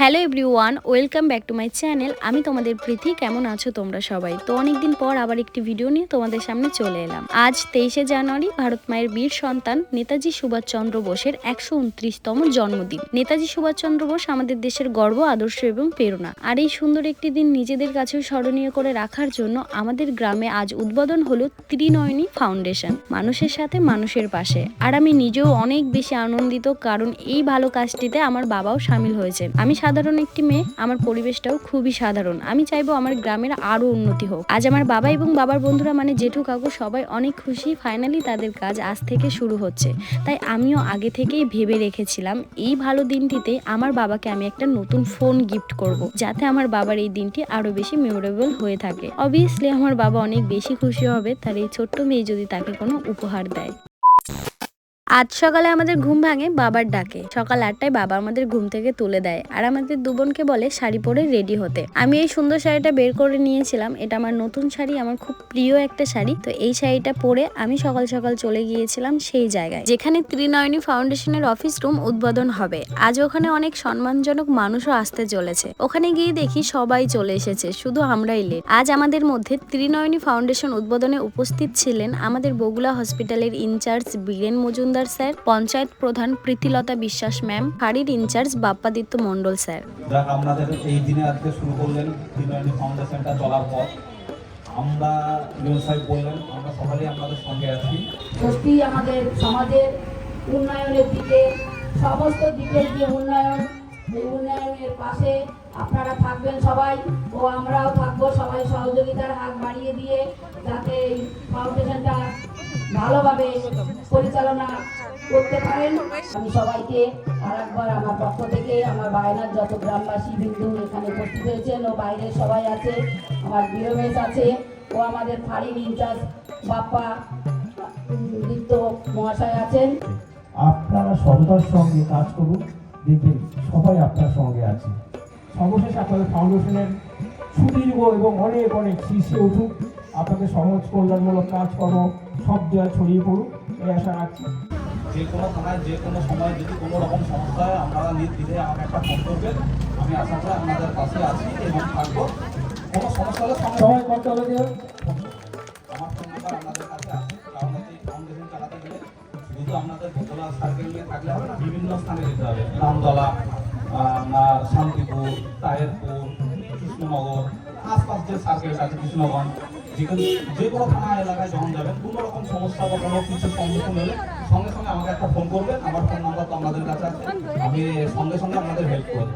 Hello everyone, welcome back to my channel. আমি তোমাদের প্রীতি, কেমন আছো তোমরা সবাই? তো অনেকদিন পর আবার একটি ভিডিও নিয়ে তোমাদের সামনে চলে এলাম। আজ তেইশে জানুয়ারি, ভারত মায়ের বীর সন্তান নেতাজি সুভাষচন্দ্র বোসের একশো উনত্রিশতম জন্মদিন। নেতাজি সুভাষচন্দ্র বোস আমাদের দেশের গর্ব, আদর্শ এবং প্রেরণা। আর এই সুন্দর একটি দিন নিজেদের কাছেও স্মরণীয় করে রাখার জন্য আমাদের গ্রামে আজ উদ্বোধন হলো ত্রিনয়নী ফাউন্ডেশন, মানুষের সাথে মানুষের পাশে। আর আমি নিজেও অনেক বেশি আনন্দিত, কারণ এই ভালো কাজটিতে আমার বাবাও সামিল হয়েছেন। আমি সাধারণ একটি মেয়ে, আমার পরিবেশটাও খুবই সাধারণ। আমি চাইব আমার গ্রামের আরও উন্নতি হোক। আজ আমার বাবা এবং বাবার বন্ধুরা মানে জেঠু কাকু সবাই অনেক খুশি ফাইনালি তাদের কাজ আজ থেকে শুরু হচ্ছে। তাই আমিও আগে থেকেই ভেবে রেখেছিলাম, এই ভালো দিনটিতে আমার বাবাকে আমি একটা নতুন ফোন গিফট করব, যাতে আমার বাবার এই দিনটি আরও বেশি মেমোরেবল হয়ে থাকে। অবভিয়াসলি আমার বাবা অনেক বেশি খুশি হবে, তার এই ছোট্ট মেয়ে যদি তাকে কোনো উপহার দেয়। আজ সকালে আমাদের ঘুম ভাঙে, বাবার ডাকে। সকাল আটটায় বাবা আমাদের ঘুম থেকে তুলে দেয় আর আমাদের দু বোনকে বলে শাড়ি পরে রেডি হতে। আমি এই সুন্দর শাড়িটা বের করে নিয়েছিলাম। এটা আমার নতুন শাড়ি, আমার খুব প্রিয় একটা শাড়ি। তো এই শাড়িটা পরে আমি সকাল সকাল চলে গিয়েছিলাম সেই জায়গায়, যেখানে ত্রিনয়নী ফাউন্ডেশনের অফিস রুম উদ্বোধন হবে। আজ ওখানে অনেক সম্মানজনক মানুষও আসতে চলেছে। ওখানে গিয়ে দেখি সবাই চলে এসেছে, শুধু আমরাই লেট আজ আমাদের মধ্যে ত্রিনয়নী ফাউন্ডেশন উদ্বোধনে উপস্থিত ছিলেন আমাদের বগুলা হসপিটালের ইনচার্জ বীরেন মজুমদার স্যার পঞ্চায়েত প্রধান প্রীতিলতা বিশ্বাস ম্যাম ফাঁড়ির ইনচার্জ বাপ্পাদিত্য মণ্ডল স্যার। আপনাদের এই দিনে আজকে শুরু করলেন ফাউন্ডেশনটা চলার পর। আমরা সাহেব বললেন আমরা আপনাদের সঙ্গে আছি। সত্যি আমাদের সমাজের উন্নয়নের দিকে সমস্ত দিকের যে উন্নয়ন এই উন্নয়নের পাশে আপনারা থাকবেন সবাই ও আমরাও থাকব সবাই সহযোগিতার হাত বাড়িয়ে দিয়ে যাতে এই ফাউন্ডেশনটা ভালোভাবে পরিচালনা করতে পারেন। আমি সবাইকে আর একবার আমার পক্ষ থেকে আমার বায়নার যত গ্রামবাসী, বিন্দু এখানে উপস্থিত হয়েছেন ও বাইরে সবাই আছে, আমার বিরমেশ আছে, ও আমাদের ফাঁড়ির ইনচার্জ বাপ্পা দীপ্ত মহাশয় আছেন। আপনারা সততার সঙ্গে কাজ করুন, দেখবেন সবাই আপনার সঙ্গে আছে। সর্বশেষ আপনাদের ফাউন্ডেশনের সুদীর্ঘ এবং অনেক অনেক শীর্ষে উঠুক। আপনাদের সমাজ কল্যাণমূলক কাজকর্ম সব জায়গায় ছড়িয়ে পড়ুক এই আশা রাখছি। যে কোনো থানায় যে কোনো সময় যদি কোনো রকম সমস্যা হয় আপনারা নির্দ্বিধে আমাকে একটা ফোন করবেন। আমি আশা করি আপনাদের পাশে আছি এবং থাকব। কোনো সমস্যা হলে সঙ্গে সবাই করতে হবে যে আমার ফোন নাম্বার আপনাদের কাছে আছে। কারণ এই ফাউন্ডেশন চালাতে গেলে শুধু আপনাদের ভোলা সার্কেল নিয়ে থাকলে হবে না বিভিন্ন স্থানে যেতে হবে। আপনার শান্তিপুর তাহেরপুর কৃষ্ণনগর আশপাশ যে সার্কেল আছে কৃষ্ণগঞ্জ যেখানে যে কোনো থানা এলাকায় যখন যাবেন, কোনো রকম সমস্যা বা কোনো কিছু সম্মুখীন হলে সঙ্গে সঙ্গে আমাকে একটা ফোন করবেন, আমার ফোন নাম্বার তো আমাদের কাছে আছে। আমি সঙ্গে সঙ্গে আপনাদের হেল্প করে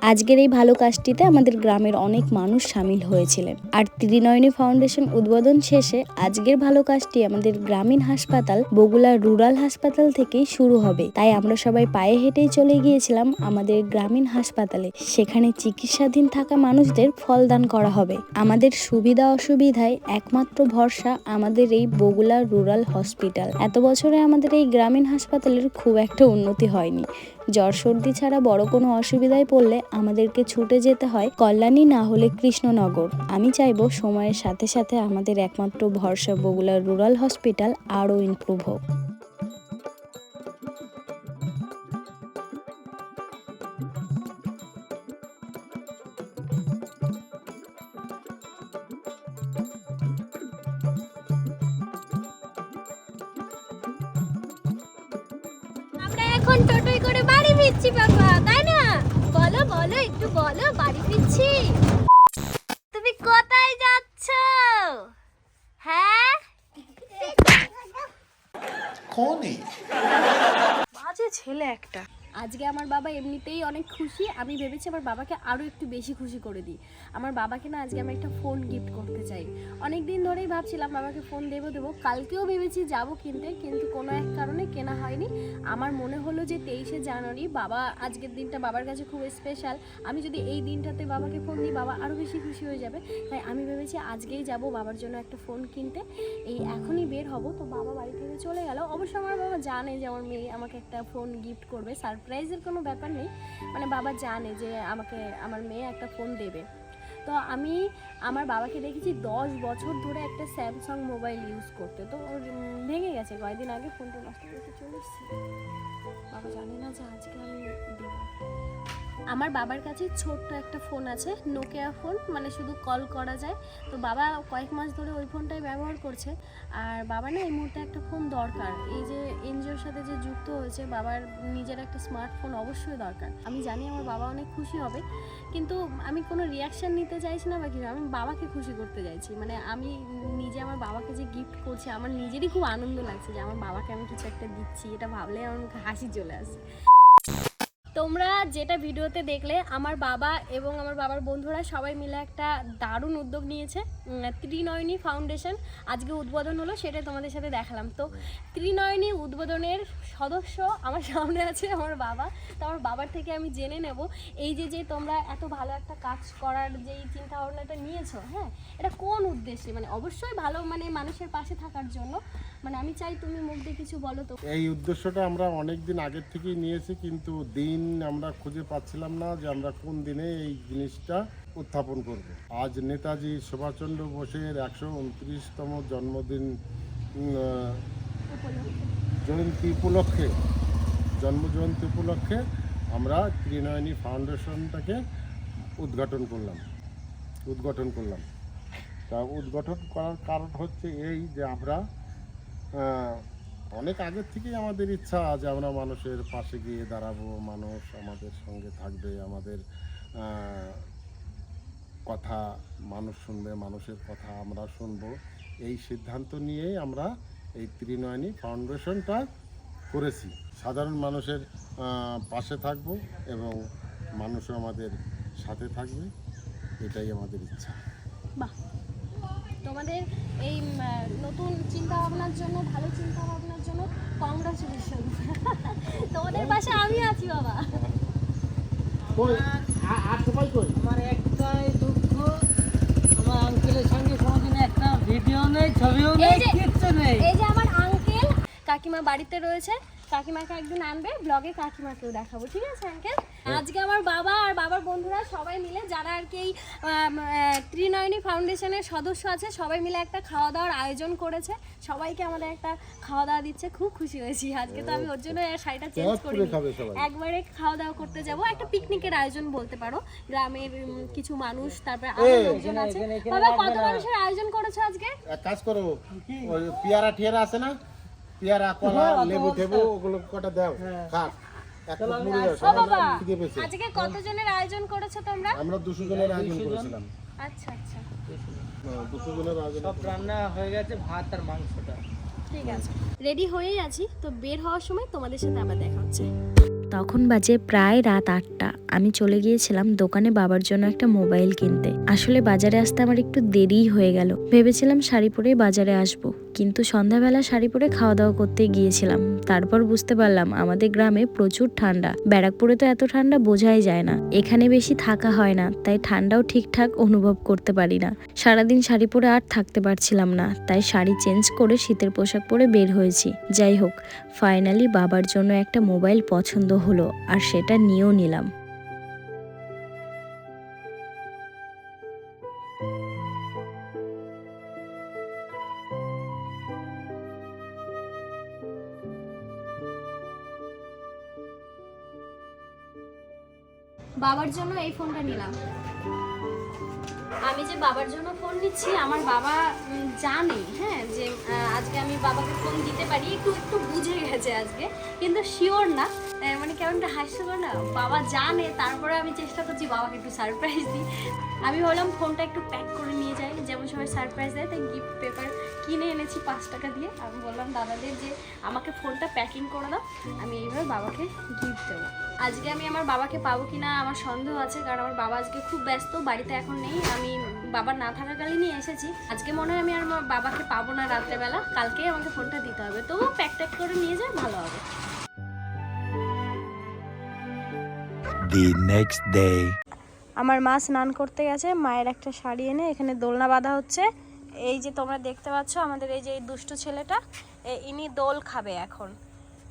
আজকের এই ভালো কাজটিতে আমাদের গ্রামের অনেক মানুষ সামিল হয়েছিলেন। আর ত্রিনয়নী ফাউন্ডেশন উদ্বোধন শেষে আজকের ভালো কাজটি আমাদের গ্রামীণ হাসপাতাল বগুড়া রুরাল হাসপাতাল থেকেই শুরু হবে। তাই আমরা সবাই পায়ে হেঁটেই চলে গিয়েছিলাম আমাদের গ্রামীণ হাসপাতালে। সেখানে চিকিৎসাধীন থাকা মানুষদের ফলদান করা হবে। আমাদের সুবিধা অসুবিধায় একমাত্র ভরসা আমাদের এই বগুড়া রুরাল হসপিটাল। এত বছরে আমাদের এই গ্রামীণ হাসপাতালের খুব একটা উন্নতি হয়নি। জ্বর সর্দি ছাড়া বড় কোনো অসুবিধায় পড়লে আমাদেরকে ছুটে যেতে হয় কল্যাণী না হলে কৃষ্ণনগর। আমি চাইব সময়ের সাথে সাথে আমাদের একমাত্র ভরসা বগুড়া রুরাল হসপিটাল আরও ইমপ্রুভ হোক। হ্যাঁ? কোনি? বাজে ছেলে একটা। আজকে আমার বাবা এমনিতেই অনেক খুশি। আমি ভেবেছি আমার বাবাকে আরও একটু বেশি খুশি করে দিই। আমার বাবাকে না আজকে আমি একটা ফোন গিফট করতে চাই। অনেক দিন ধরেই ভাবছিলাম বাবাকে ফোন দেবো দেবো। কালকেও ভেবেছি যাব কিনতে, কিন্তু কোনো এক কারণে কেনা হয়নি। আমার মনে হলো যে তেইশে জানুয়ারি বাবা, আজকের দিনটা বাবার কাছে খুব স্পেশাল আমি যদি এই দিনটাতে বাবাকে ফোন দিই, বাবা আরও বেশি খুশি হয়ে যাবে। তাই আমি ভেবেছি আজকেই যাব বাবার জন্য একটা ফোন কিনতে। এই এখনই বের হব। তো বাবা বাড়ি থেকে চলে গেল। অবশ্য আমার বাবা জানে যে আমার মেয়ে আমাকে একটা ফোন গিফট করবে সারপ্রাইজের কোনো ব্যাপার নেই। মানে বাবা জানে যে আমাকে আমার মেয়ে একটা ফোন দেবে। তো আমি আমার বাবাকে দেখেছি দশ বছর ধরে একটা স্যামসাং মোবাইল ইউজ করতে। তো ওর ভেঙে গেছে, কয়েকদিন আগে ফোনটা নষ্ট করতে চলে এসেছি। বাবা জানে না যে আজকে আমি আমার বাবার কাছে ছোট্ট একটা ফোন আছে নোকিয়া ফোন মানে শুধু কল করা যায়। তো বাবা কয়েক মাস ধরে ওই ফোনটাই ব্যবহার করছে। আর বাবা না এই মুহূর্তে একটা ফোন দরকার। এই যে এনজিওর সাথে যে যুক্ত হয়েছে, বাবার নিজের একটা স্মার্টফোন অবশ্যই দরকার। আমি জানি আমার বাবা অনেক খুশি হবে, কিন্তু আমি কোনো রিয়াকশান নিতে চাইছি না বা কিছু আমি বাবাকে খুশি করতে চাইছি মানে আমি নিজে আমার বাবাকে যে গিফট করছি, আমার নিজেরই খুব আনন্দ লাগছে যে আমার বাবাকে আমি কিছু একটা দিচ্ছি। এটা ভাবলে আমার মুখে হাসি চলে আসে। তোমরা যেটা ভিডিওতে দেখলে, আমার বাবা এবং আমার বাবার বন্ধুরা সবাই মিলে একটা দারুণ উদ্যোগ নিয়েছে ত্রিনয়নী ফাউন্ডেশন। আজকে উদ্বোধন হলো সেটা তোমাদের সাথে দেখালাম। তো ত্রিনয়নী উদ্বোধনের সদস্য আমার সামনে আছে আমার বাবা। তো আমার বাবার থেকে আমি জেনে নেব। এই যে যে তোমরা এত ভালো একটা কাজ করার যেই চিন্তা ভাবনাটা নিয়েছো হ্যাঁ? এটা কোন উদ্দেশ্যে? মানে অবশ্যই ভালো মানে মানুষের পাশে থাকার জন্য। মানে আমি চাই তুমি মুখ দিয়ে কিছু বলো তো। এই উদ্দেশ্যটা আমরা অনেক দিন আগের থেকেই নিয়েছি কিন্তু দিন আমরা খুঁজে পাচ্ছিলাম না যে আমরা কোন দিনে এই জিনিসটা উত্থাপন করব। আজ নেতাজি সুভাষচন্দ্র বোসের একশো উনত্রিশতম জন্মদিন জয়ন্তী উপলক্ষে, জন্ম জয়ন্তী উপলক্ষে আমরা ত্রিনয়নী ফাউন্ডেশনটাকে উদ্ঘাটন করলাম উদ্ঘাটন করলাম। তা উদ্ঘাটন করার কারণ হচ্ছে এই যে আমরা অনেক আগের থেকেই আমাদের ইচ্ছা যে আমরা মানুষের পাশে গিয়ে দাঁড়াবো, মানুষ আমাদের সঙ্গে থাকবে, আমাদের কথা মানুষ শুনবে, মানুষের কথা আমরা শুনব। এই সিদ্ধান্ত নিয়েই আমরা এই ত্রিনয়নী ফাউন্ডেশনটা করেছি। সাধারণ মানুষের পাশে থাকব এবং মানুষও আমাদের সাথে থাকবে এটাই আমাদের ইচ্ছা। বাহ। তোমাদের এই নতুন চিন্তা ভাবনার জন্য ভালো চিন্তা ভাবনার জন্য কংগ্রাচুলেশন তোমাদের পাশে আমি আছি বাবা। আমার একটাই দুঃখ আমার আঙ্কেলের সঙ্গে ভিডিও নেই ছবিও নেই কিচ্ছু নেই। এই যে আমার আঙ্কেল কাকিমা বাড়িতে রয়েছে। কাকিমাকে একদিন আনবে ব্লগে কাকিমাকেও দেখাবো ঠিক আছে আঙ্কেল আজকে আমার বাবা আর বাবার বন্ধুরা সবাই মিলে যারা আর কি এই ত্রিনয়নী ফাউন্ডেশনের সদস্য আছে সবাই মিলে একটা খাওয়া দাওয়ার আয়োজন করেছে। সবাইকে আমাদের একটা খাওয়া দাওয়া দিচ্ছে খুব খুশি হয়েছি। আজকে তো আমি ওর জন্য শাড়িটা চেঞ্জ করিনি। একবারে খাওয়া দাওয়া করতে যাব। একটা পিকনিকের আয়োজন বলতে পারো। গ্রামের কিছু মানুষ তারপরে আরও লোকজন আছে। বাবা কত মানুষের আয়োজন করেছ আজকে? এক কাজ করো পেয়ারা টিয়ারা আছে না? পেয়ারা কলা হ্যাঁ, লেবু। টেবু ওগুলো কটা দাও হ্যাঁ। খাক আজকে কতজনের আয়োজন করেছ তোমরা? আমরা দুশো জনের আয়োজন করেছিলাম। আচ্ছা আচ্ছা। হ্যাঁ, দুশো জনের আয়োজন সব রান্না হয়ে গেছে ভাত আর মাংসটা। ঠিক আছে। রেডি হয়েই আছি তো বের হওয়ার সময় তোমাদের সাথে আবার দেখা হচ্ছে। তখন বাজে প্রায় রাত আটটা। আমি চলে গিয়েছিলাম দোকানে বাবার জন্য একটা মোবাইল কিনতে। আসলে বাজারে আসতে আমার একটু দেরিই হয়ে গেল। ভেবেছিলাম শাড়ি পরেই বাজারে আসব। কিন্তু সন্ধ্যাবেলা শাড়ি পরে খাওয়া দাওয়া করতে গিয়েছিলাম। তারপর বুঝতে পারলাম আমাদের গ্রামে প্রচুর ঠান্ডা। ব্যারাকপুরে তো এত ঠান্ডা বোঝাই যায় না। এখানে বেশি থাকা হয় না, তাই ঠান্ডাও ঠিকঠাক অনুভব করতে পারি না। সারাদিন শাড়ি পরে আর থাকতে পারছিলাম না, তাই শাড়ি চেঞ্জ করে শীতের পোশাক পরে বের হয়েছি। যাই হোক, ফাইনালি বাবার জন্য একটা মোবাইল পছন্দ হলো, আর সেটা নিয়েও নিলাম। বাবার জন্য এই ফোনটা নিলাম। আমি যে বাবার জন্য ফোন নিচ্ছি, আমার বাবা জানে হ্যাঁ যে আজকে আমি বাবাকে ফোন দিতে পারি, একটু একটু বুঝে গেছে আজকে, কিন্তু শিওর না। মানে কেমন একটা হাস্যকর না? বাবা জানে, তারপরে আমি চেষ্টা করছি বাবাকে একটু সারপ্রাইজ দিই। আমি ভাবলাম ফোনটা একটু প্যাক করে নিয়ে যাই, যেমন সবাই সারপ্রাইজ দেয় তাই গিফট পেপার কিনে এনেছি পাঁচ টাকা দিয়ে। আমি বললাম দাদাদের যে আমাকে ফোনটা প্যাকিং করে দাও আমি এইভাবে বাবাকে গিফট দেবো। আজকে আমি আমার বাবাকে পাবো কিনা আমার সন্দেহ আছে কারণ আমার বাবা আজকে খুব ব্যস্ত বাড়িতে এখন নেই। আমি বাবার না থাকাকালীনই এসেছি। আজকে মনে হয় আমি আর আমার বাবাকে পাবো না রাত্রেবেলা। কালকেই আমাকে ফোনটা দিতে হবে। তবুও প্যাক ট্যাক করে নিয়ে যায় ভালো হবে। The next day. আমার মা স্নান করতে গেছে মায়ের একটা শাড়ি এনে এখানে দোলনা বাঁধা হচ্ছে। এই যে তোমরা দেখতে পাচ্ছ আমাদের এই যে এই দুষ্টু ছেলেটা এ- ইনি দোল খাবে এখন।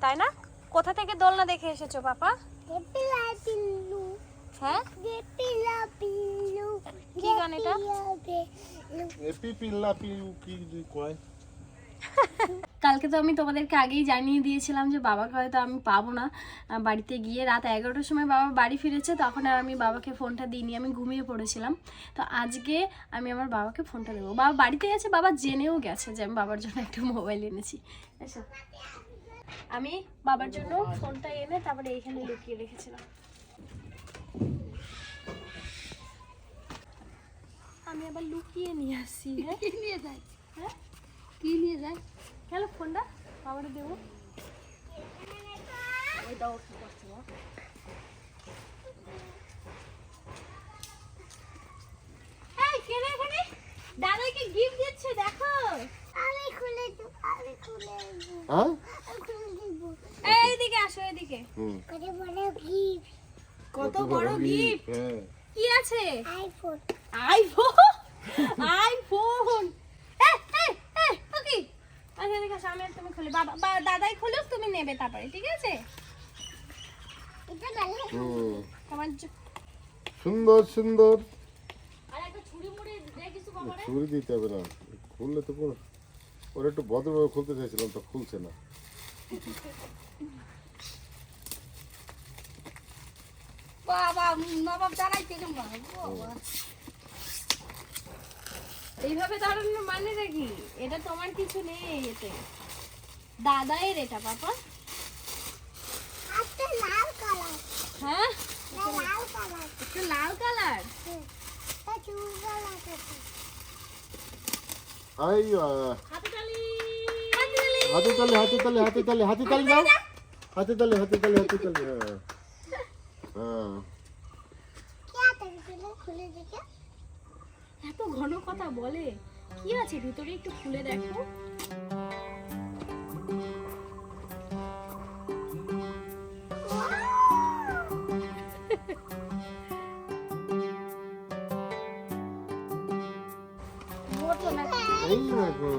তাই না? কোথা থেকে দোল না দেখে এসেছ পাপা? হ্যাঁ? কি গান এটা? কালকে তো আমি তোমাদেরকে আগেই জানিয়ে দিয়েছিলাম যে বাবাকে হয়তো আমি পাবো না। বাড়িতে গিয়ে রাত এগারোটার সময় বাবা বাড়ি ফিরেছে তখন আর আমি বাবাকে ফোনটা দিইনি আমি ঘুমিয়ে পড়েছিলাম। তো আজকে আমি আমার বাবাকে ফোনটা দেবো। বাবা বাড়িতে গেছে বাবা জেনেও গেছে যে আমি বাবার জন্য একটা মোবাইল এনেছি। আমি বাবার জন্য ফোনটা এনে তারপরে এইখানে লুকিয়ে রেখেছিলাম। আমি আবার লুকিয়ে নিয়ে আসছি হ্যাঁ? নিয়ে হ্যাঁ? কি নিয়ে যায়? কেন ফোনটা বাবারে দেবো। ওই কি করছে বাবা? এই কে রে এখানে? দাদাকে গিফট দিচ্ছে দেখো। আমি খুলে দেব আমি খুলে দেব। হ্যাঁ? এইদিকে আসো এদিকে কত বড় গিফট কত বড় গিফট হ্যাঁ। কি আছে? আইফোন আইফোন আইফোন এ এ এ ওকে আচ্ছা এদিকে আসো আমি আর তুমি খুলে বাবা বা- দাদাই খুলুক তুমি নেবে তারপরে ঠিক আছে? তোমার সুন্দর সুন্দর। ছুরি দিতে হবে না। খুললে তো পুরো ওরা একটু ভদ্রভাবে খুলতে চাইছিলাম তো খুলছে না। বাবা নবাব দাঁড়াইতে বাবা? এইভাবে দাঁড়ানোর মানে নাকি? এটা তোমার কিছু নেই এতে। দাদাইয়ের এটা পাপা। একটা লাল কালার। হ্যাঁ? লাল কালার। একটা লাল কালার? এটা চুল কালার আই আহ, হাতে তালি। হাতে তালে হাতে তালে হাতে তালে হাতে তালে দাও। হাতে তালে হাতে তালে হাতে তালে হ্যাঁ। হ্যাঁ। কি আছে খুলে খুলে দেখে? এত ঘন কথা বলে। কি আছে? ভিতরে একটু খুলে দেখো। এই দেখো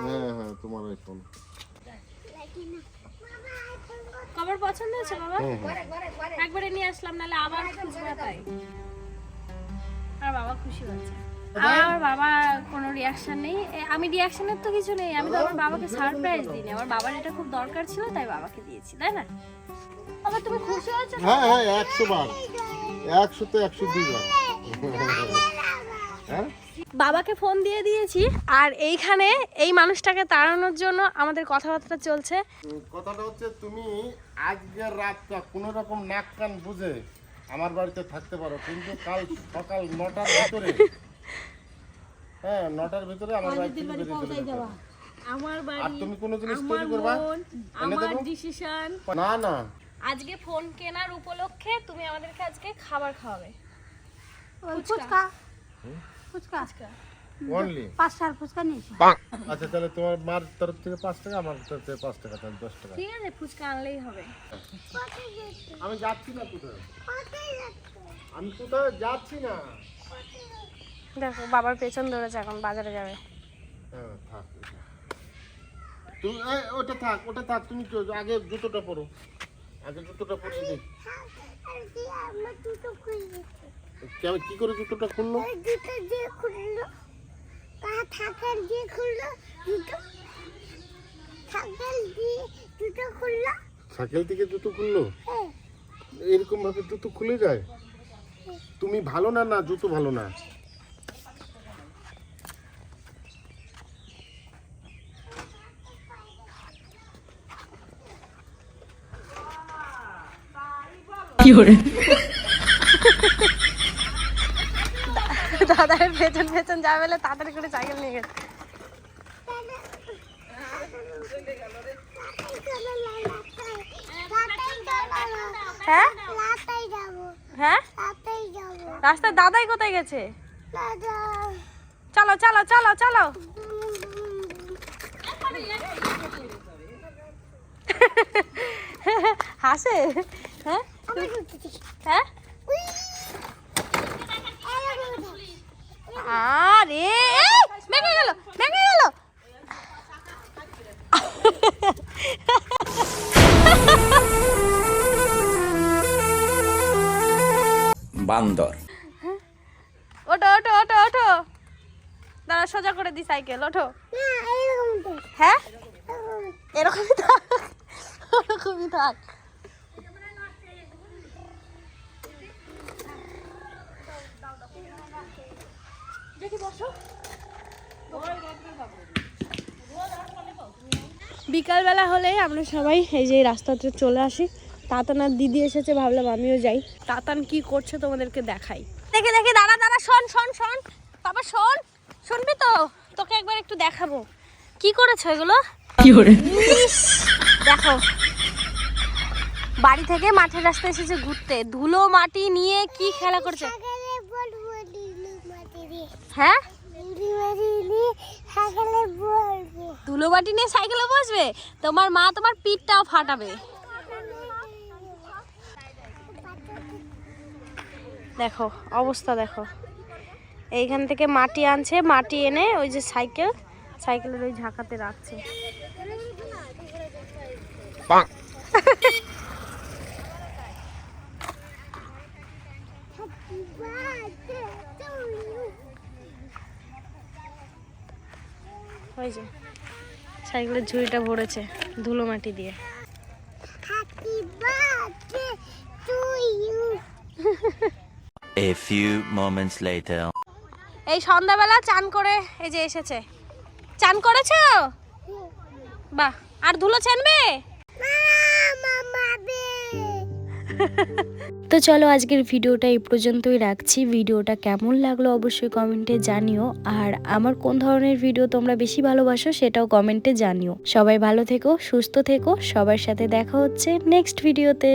হ্যাঁ হ্যাঁ তোমার আইফোন। পছন্দ হয়েছে বাবা? হ্যাঁ একবারে নিয়ে আসলাম নাহলে আবার খুঁজবে তাই। আর বাবা খুশি হয়েছে। আমার বাবা কোনো রিয়াকশন নেই। এ, আমি রিয়াকশনের তো কিছু নেই। আমি তো আমার বাবাকে সারপ্রাইজ দিইনি। আমার বাবার এটা খুব দরকার ছিল তাই বাবাকে দিয়েছি তাই না? বাবা তুমি খুশি হয়েছো? হ্যাঁ হ্যাঁ একশো বার। একশো তো একশো দুই হ্যাঁ? বাবাকে ফোন দিয়ে দিয়েছি আর এইখানে এই মানুষটাকে তাড়ানোর জন্য আমাদের কথাবার্তা চলছে। কথাটা হচ্ছে তুমি আজকের রাতটা কোনো রকম নাক কান বুঝে আমার বাড়িতে থাকতে পারো কিন্তু কাল সকাল নটার ভিতরে হ্যাঁ নটার ভিতরে আমার বাড়ি যেতে আমার আর তুমি কোনো জিনিস তৈরি করবা? মন আমার ডিসিশন না না। আজকে ফোন কেনার উপলক্ষে তুমি আমাদেরকে আজকে খাবার খাওয়াবে। ফুচকা। ফুচকা। অনলি পাঁচটার ফুচকা। নিয়েছি আচ্ছা তাহলে তোমার মার তরফ থেকে পাঁচ টাকা আমার তরফ থেকে পাঁচ টাকা তাহলে দশ টাকা। ঠিক আছে ফুচকা আনলেই হবে। আমি যাচ্ছি না আমি যাচ্ছি না। দেখো বাবার পেছন ধরেছে এখন বাজারে যাবে। হ্যাঁ। তুমি ওটা থাক ওটা থাক তুমি আগে জুতোটা পরো। আগে জুতোটা পরিয়ে দিই আর কি করে জুতোটা খুললো? দিয়ে থাকার দিয়ে খুললো দুটো থাকার দিয়ে দুটো খুললো। সাইকেল থেকে জুতো খুললো? হ্যাঁ। এরকম ভাবে জুতো খুলে যায়? তুমি ভালো না না জুতো ভালো না? দাদার পেছন পেছন যাবে বলে তাড়াতাড়ি করে সাইকেল নিয়ে গেছে। হ্যাঁ? হ্যাঁ? রাস্তায় দাদাই কোথায় গেছে? চলো চলো চলো চলো। হাসে? হ্যাঁ? হ্যাঁ? আরে ভেঙে গেল ভেঙে গেল। বান্দর। ওঠো ওঠো ওঠো ওঠো। দাঁড়া সোজা করে দি সাইকেল ওঠো। হ্যাঁ? এরকমই থাক ওরকমই থাক বিকালবেলা হলে আমরা সবাই এই যে রাস্তাতে চলে আসি। তাতান আর দিদি এসেছে ভাবলাম আমিও যাই। তাতান কি করছে তোমাদেরকে দেখাই। দেখে দেখে দাঁড়া দাঁড়া শোন শোন শোন। বাবা শোন শুনবি তো? তোকে একবার একটু দেখাবো। কি করেছ এগুলো? ইস, দেখো। বাড়ি থেকে মাঠের রাস্তায় এসেছে ঘুরতে। ধুলো মাটি নিয়ে কি খেলা করছে? হ্যাঁ? ধুলো মাটি নিয়ে সাইকেলে বসবে? তোমার মা তোমার পিঠটাও ফাটাবে। দেখো অবস্থা দেখো। এইখান থেকে মাটি আনছে মাটি এনে ওই যে সাইকেল সাইকেলের ওই ঝাঁকাতে রাখছে। ওই যে সাইকেলের ঝুড়িটা ভরেছে ধুলো মাটি দিয়ে। A few moments later. এই সন্ধ্যাবেলা চান করে এই যে এসেছে। চান করেছ? বাহ আর ধুলো ছানবে? তো চলো আজকের ভিডিওটা এই পর্যন্তই রাখছি। ভিডিওটা কেমন লাগল অবশ্যই কমেন্টে জানিও। আর আমার কোন ধরনের ভিডিও তোমরা বেশি ভালোবাসো সেটাও কমেন্টে জানিও। সবাই ভালো থেকো, সুস্থ থেকো। সবার সাথে দেখা হচ্ছে নেক্সট ভিডিওতে।